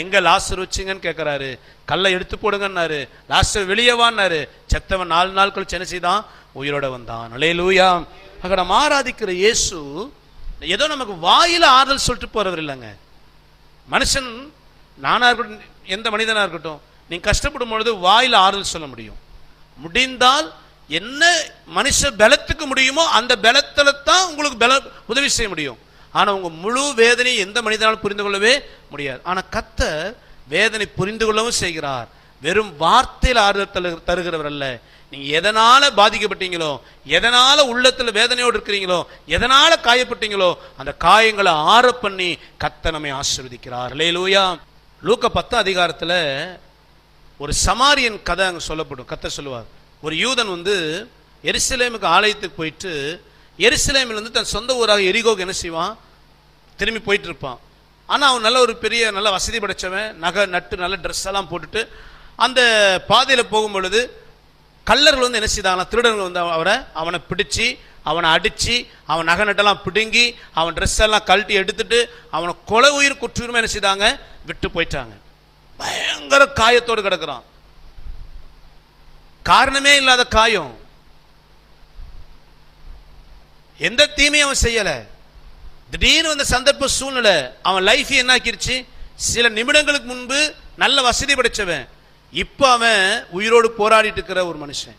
எங்க லாஸ்டர் வச்சிங்கன்னு கேட்கறாரு கல்லை எடுத்து போடுங்கன்னாரு. லாஸ்டர் வெளியே வான்னாரு. செத்தவன் நாலு நாள் கழிச்சு என்ன செய்தான் உயிரோட வந்தான் அலையலூயா அங்க நம்ம ஆராதிக்கிற இயேசு ஏதோ நமக்கு வாயில ஆறுதல் சொல்லிட்டு போறவர் இல்லைங்க. மனுஷன் நானா இருக்கட்டும் எந்த மனிதனா இருக்கட்டும் நீ கஷ்டப்படும் பொழுது வாயில ஆறுதல் சொல்ல முடியும். முடிந்தால் என்ன மனுஷ பலத்துக்கு முடியுமோ அந்த பலத்துல தான் உங்களுக்கு பல உதவி செய்ய முடியும். ஆனால் உங்கள் முழு வேதனையை எந்த மனிதனாலும் புரிந்து கொள்ளவே முடியாது. ஆனால் கத்த வேதனை புரிந்து கொள்ளவும் செய்கிறார். வெறும் வார்த்தையில் ஆறுதல் தரு- தருகிறவர் அல்ல. நீங்கள் எதனால் பாதிக்கப்பட்டீங்களோ எதனால் உள்ளத்தில் வேதனையோடு இருக்கிறீங்களோ எதனால் காயப்பட்டீங்களோ அந்த காயங்களை ஆற பண்ணி கத்த நம்மை ஆசிர்வதிக்கிறார். லே லூயா லூக்க பத்தாம் அதிகாரத்தில் ஒரு சமாரியன் கதை அங்கே சொல்லப்படும். கத்த சொல்லுவார். ஒரு யூதன் வந்து எருசலேமுக்கு ஆலயத்துக்கு போயிட்டு எருசலேமில் வந்து தன் சொந்த ஊராக எரிகோக்கு என்ன செய்வான்? திரும்பி போயிட்டு இருப்பான் ஆனால் அவன் நல்ல ஒரு பெரிய நல்ல வசதி படைச்சவன். நகை நட்டு நல்ல ட்ரெஸ் எல்லாம் போட்டுட்டு அந்த பாதையில் போகும் பொழுது கல்லர்கள் வந்து என்ன செய்தாங்கன்னா திருடர்கள் வந்து அவரை அவனை பிடிச்சி அவனை அடித்து அவன் நகை நட்டெல்லாம் பிடுங்கி அவன் ட்ரெஸ் எல்லாம் கழட்டி எடுத்துட்டு அவனை கொலை உயிர் குற்றுரிமை என்ன செய்தாங்க? விட்டு போயிட்டாங்க. பயங்கர காயத்தோடு கிடக்குறான். காரணமே இல்லாத காயம். எந்த தீமையும் அவன் செய்யலை. திடீர்னு வந்த சந்தர்ப்ப சூழ்நிலை அவன் லைஃப் என்ன ஆக்கிருச்சு சில நிமிடங்களுக்கு முன்பு நல்ல வசதி படைச்சவன். இப்போ அவன் உயிரோடு போராடிட்டு இருக்கிற ஒரு மனுஷன்.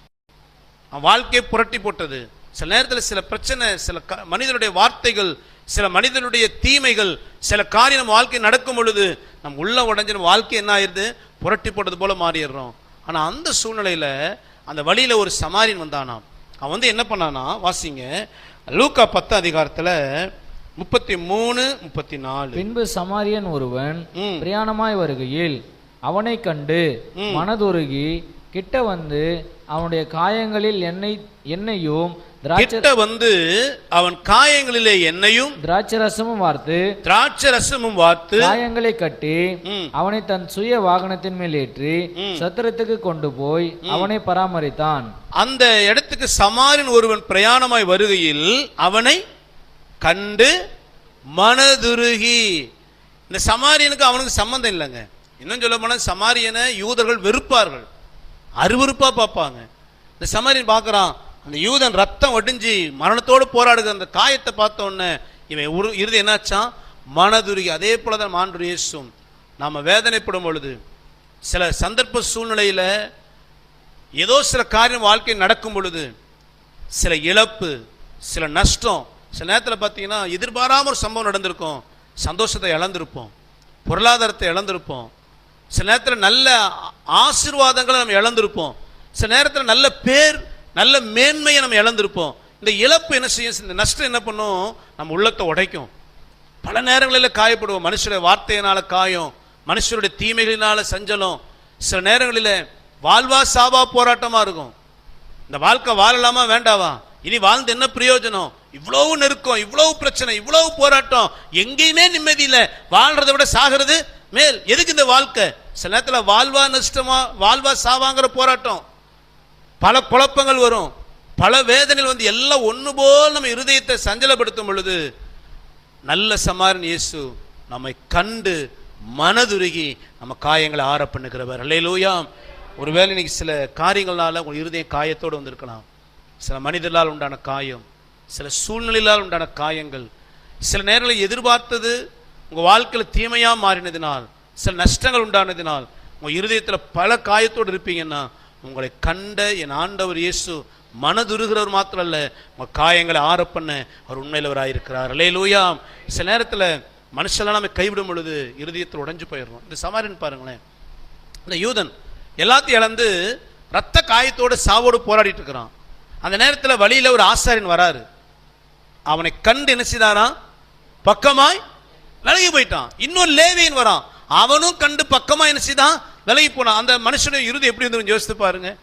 அவன் வாழ்க்கையை புரட்டி போட்டது. சில நேரத்தில் சில பிரச்சனை சில க- மனிதனுடைய வார்த்தைகள் சில மனிதனுடைய தீமைகள் சில காரியம் நம்ம வாழ்க்கை நடக்கும் பொழுது நம்ம உள்ள உடஞ்சு வாழ்க்கை என்ன ஆயிருது? புரட்டி போட்டது போல மாறிடுறோம். ஆனால் அந்த சூழ்நிலையில் அந்த வழியில் ஒரு சமாரியன் வந்தானாம். அவன் வந்து என்ன பண்ணானா வாசிங்க லூக்கா பத்து அதிகாரத்தில் முப்பத்தி மூணு முப்பத்தி நாலு பின்பு சமாரியன் ஒருவன். பிரயாணமாய் வருகையில் அவனைக் கண்டு மனதுருகி கிட்ட வந்து அவனுடைய காயங்களில் எண்ணெய் எண்ணெயும் கிட்ட வந்து அவன் காயங்களிலே எண்ணெயும் திராட்சரசமும் வார்த்து திராட்சை ரசமும் வார்த்து காயங்களை கட்டி. அவனை தன் சுய வாகனத்தின் மேல் ஏற்றி சத்திரத்துக்கு கொண்டு போய் அவனை பராமரித்தான். அந்த இடத்துக்கு சமாரின் ஒருவன் பிரயாணமாய் வருகையில் அவனை கண்டு மனதுருகி. இந்த சமாரியனுக்கு அவனுக்கு சம்பந்தம் இல்லைங்க. இன்னும் சொல்ல போனால் சமாரியனை யூதர்கள் வெறுப்பார்கள். அருவறுப்பாக பார்ப்பாங்க. இந்த சமாரியன் பார்க்குறான் அந்த யூதன் ரத்தம் ஒடிஞ்சு மரணத்தோடு போராடுகிற அந்த காயத்தை பார்த்தோன்னே இவன் உரு இறுதி என்னாச்சான்? மனதுருகி. அதே போலதான் மாண்டு இயேசும் நாம் வேதனைப்படும் பொழுது சில சந்தர்ப்ப சூழ்நிலையில் ஏதோ சில காரியம் வாழ்க்கை நடக்கும் பொழுது சில இழப்பு சில நஷ்டம் சில நேரத்தில் பார்த்தீங்கன்னா எதிர்பாராம ஒரு சம்பவம் நடந்திருக்கும். சந்தோஷத்தை இழந்திருப்போம். பொருளாதாரத்தை இழந்திருப்போம். சில நேரத்தில் நல்ல ஆசிர்வாதங்களை ஆசீர்வாதங்களை நம்ம இழந்திருப்போம். சில நேரத்தில் நல்ல பேர் நல்ல மேன்மையை நம்ம இழந்திருப்போம். இந்த இழப்பு என்ன செய்யும்? இந்த நஷ்டம் என்ன பண்ணும்? நம்ம உள்ளத்தை உடைக்கும். பல நேரங்களில் காயப்படுவோம். மனுஷருடைய வார்த்தையினால காயம் மனுஷருடைய தீமைகளினால சஞ்சலம். சில நேரங்களில் வாழ்வா சாவா போராட்டமாக இருக்கும். இந்த வாழ்க்கை வாழலாமா வேண்டாவா? இனி வாழ்ந்து என்ன பிரயோஜனம்? இவ்வளவு நெருக்கம் இவ்வளவு பிரச்சனை இவ்வளவு போராட்டம். எங்கேயுமே நிம்மதி இல்லை. வாழ்றதை விட சாகிறது மேல். எதுக்கு இந்த வாழ்க்கை? சில நேரத்தில் வாழ்வா நஷ்டமா வாழ்வா சாவாங்கிற போராட்டம். பல குழப்பங்கள் வரும். பல வேதனைகள் வந்து எல்லாம் ஒன்று போல் நம்ம இருதயத்தை சஞ்சலப்படுத்தும் பொழுது நல்ல சமாரன் இயேசு நம்மை கண்டு மனதுருகி நம்ம காயங்களை ஆற பண்ணுகிறவர். அல்லேலூயா ஒருவேளை இன்னைக்கு சில காரியங்களால உங்கள் இருதயம் காயத்தோடு வந்திருக்கலாம். சில மனிதர்களால் உண்டான காயம். சில சூழ்நிலையால் உண்டான காயங்கள் சில நேரங்களில் எதிர்பார்த்தது உங்கள் வாழ்க்கையில் தீமையாக மாறினதினால் சில நஷ்டங்கள் உண்டானதினால் உங்கள் இருதயத்தில் பல காயத்தோடு இருப்பீங்கன்னா உங்களை கண்ட என் ஆண்டவர் இயேசு மனதுருகிறவர் மாத்திரம் அல்ல உங்கள் காயங்களை ஆற பண்ண அவர் உண்மையிலவராயிருக்கிறார். லூயா சில நேரத்தில் மனுஷெல்லாம் நம்ம கைவிடும் பொழுது இருதயத்தில் உடஞ்சு போயிடுறோம். இந்த சமாரின்னு பாருங்களேன். இந்த யூதன் எல்லாத்தையும் இழந்து ரத்த காயத்தோடு சாவோடு போராடிட்டு இருக்கிறான். அந்த நேரத்தில் வழியில் ஒரு ஆசாரியன் வராரு. அவனை கண்டு என்ன செய்தாராம்? பக்கமாய் விலகி போயிட்டான். இன்னொரு லேவியன் வரான். அவனும் கண்டு பக்கமாக என்ன செய்தான்? விலகி போனான். அந்த மனுஷனுடைய இறுதி எப்படி இருந்து யோசித்து பாருங்க.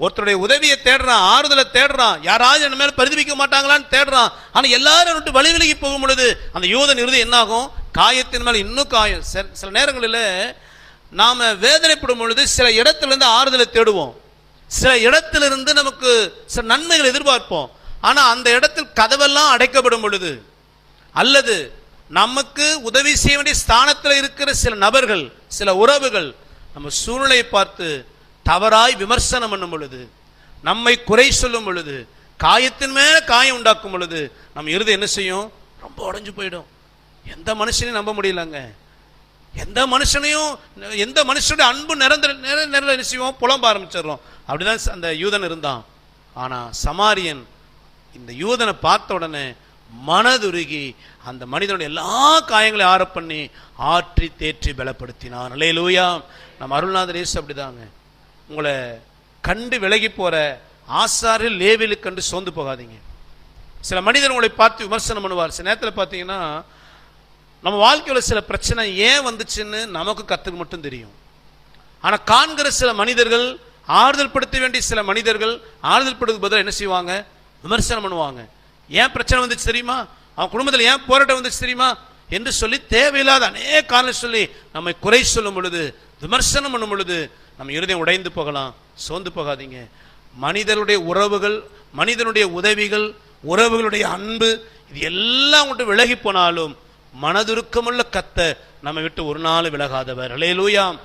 ஒருத்தருடைய உதவியை தேடுறான் ஆறுதலை தேடுறான். யாராவது என்ன மேலே பரிதவிக்க மாட்டாங்களான்னு தேடுறான். ஆனால் எல்லாரும் விட்டு வழி விலகி போகும் பொழுது அந்த யூதன் இறுதி என்னாகும்? காயத்தின் மேலே இன்னும் காயம். சில- சில நேரங்களில் நாம் வேதனைப்படும் பொழுது சில இடத்துலேருந்து ஆறுதலை தேடுவோம். சில இடத்திலிருந்து நமக்கு சில நன்மைகள் எதிர்பார்ப்போம். ஆனால் அந்த இடத்தில் கதவெல்லாம் அடைக்கப்படும் பொழுது அல்லது நமக்கு உதவி செய்ய வேண்டிய ஸ்தானத்தில் இருக்கிற சில நபர்கள் சில உறவுகள் நம்ம சூழ்நிலையை பார்த்து தவறாய் விமர்சனம் பண்ணும் பொழுது நம்மை குறை சொல்லும் பொழுது காயத்தின் மேல காயம் உண்டாக்கும் பொழுது நம்ம இருது என்ன செய்யும்? ரொம்ப உடஞ்சு போயிடும். எந்த மனுஷனையும் நம்ப முடியலங்க. எந்த மனுஷனையும் எந்த மனுஷனுடைய அன்பு நிரந்தர நிற நிற என்ன செய்வோம்? புலம்ப ஆரம்பிச்சிடுறோம். அப்படிதான் அந்த யூதன் இருந்தான். ஆனால் சமாரியன் இந்த யூதனை பார்த்த உடனே மனதுருகி அந்த மனிதனுடைய எல்லா காயங்களையும் ஆற பண்ணி ஆற்றி தேற்றி பலப்படுத்தினான். அல்லேலூயா. நம்ம அருள்நாதர் இயேசு அப்படிதாங்க. உங்களை கண்டு விலகி போகிற ஆசாரில் லேவிலு கண்டு சோர்ந்து போகாதீங்க. சில மனிதர் உங்களை பார்த்து விமர்சனம் பண்ணுவார். சில நேரத்தில் பார்த்தீங்கன்னா நம்ம வாழ்க்கையில் சில பிரச்சனை ஏன் வந்துச்சுன்னு நமக்கு கற்றுக்கு மட்டும் தெரியும். ஆனால் காண்கிற சில மனிதர்கள் ஆறுதல் படுத்த வேண்டிய சில மனிதர்கள் ஆறுதல் படுத்து பதிலாக என்ன செய்வாங்க? விமர்சனம் பண்ணுவாங்க. ஏன் பிரச்சனை வந்துச்சு தெரியுமா? அவன் குடும்பத்தில் ஏன் போராட்டம் வந்துச்சு தெரியுமா? என்று சொல்லி தேவையில்லாத அநேக காரணம் சொல்லி நம்மை குறை சொல்லும் பொழுது விமர்சனம் பண்ணும் பொழுது நம்ம இருதயம் உடைந்து போகலாம் சோர்ந்து போகாதீங்க. மனிதனுடைய உறவுகள் மனிதனுடைய உதவிகள் உறவுகளுடைய அன்பு இது எல்லாம் விட்டு விலகி போனாலும் மனதுருக்கமுள்ள கத்த நம்ம விட்டு ஒரு நாள் விலகாதவர். அலேலூயாம்